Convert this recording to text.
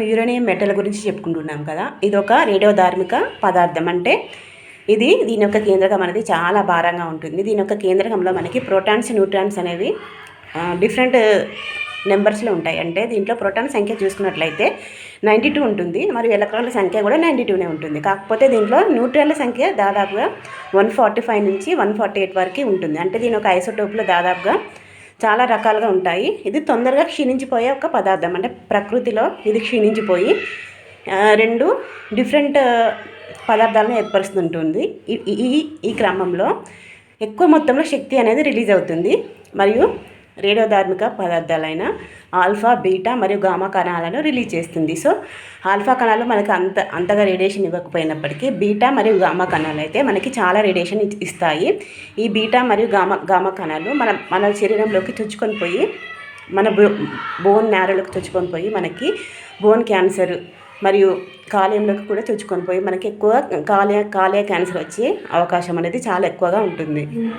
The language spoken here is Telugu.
యురేనియం మెటల్ గురించి చెప్పుకుంటున్నాం కదా. ఇది ఒక రేడియోధార్మిక పదార్థం. అంటే ఇది దీని యొక్క కేంద్రకం అనేది చాలా భారంగా ఉంటుంది. దీని యొక్క కేంద్రకంలో మనకి ప్రోటాన్స్ న్యూట్రాన్స్ అనేవి డిఫరెంట్ నెంబర్స్లో ఉంటాయి. అంటే దీంట్లో ప్రోటాన్ సంఖ్య చూసుకున్నట్లయితే నైంటీ టూ ఉంటుంది. మరియు ఎలక్ట్రాన్ల సంఖ్య కూడా నైంటీ టూనే ఉంటుంది. కాకపోతే దీంట్లో న్యూట్రాన్ల సంఖ్య దాదాపుగా వన్ ఫార్టీ ఫైవ్ నుంచి వన్ ఫార్టీ ఎయిట్ వరకు ఉంటుంది. అంటే దీని ఒక ఐసోటోప్లో దాదాపుగా చాలా రకాలుగా ఉంటాయి. ఇది తొందరగా క్షీణించిపోయే ఒక పదార్థం. అంటే ప్రకృతిలో ఇది క్షీణించిపోయి రెండు డిఫరెంట్ పదార్థాలను ఏర్పరుస్తుంటుంది. ఈ- ఈ ఈ క్రమంలో ఎక్కువ మొత్తంలో శక్తి అనేది రిలీజ్ అవుతుంది. మరియు రేడియోధార్మిక పదార్థాలైన ఆల్ఫా బీటా మరియు గామా కణాలను రిలీజ్ చేస్తుంది. సో ఆల్ఫా కణాలు మనకు అంత అంతగా రేడియేషన్ ఇవ్వకపోయినప్పటికీ బీటా మరియు గామా కణాలు అయితే మనకి చాలా రేడియేషన్ ఇస్తాయి. ఈ బీటా మరియు గామా గామా కణాలు మన మన శరీరంలోకి చొచ్చుకొని పోయి మన బో బోన్ నేరలోకి చొచ్చుకొని పోయి మనకి బోన్ క్యాన్సర్ మరియు కాలేయంలోకి కూడా చొచ్చుకొని పోయి మనకి ఎక్కువ కాలేయ కాలేయ క్యాన్సర్ వచ్చే అవకాశం అనేది చాలా ఎక్కువగా ఉంటుంది.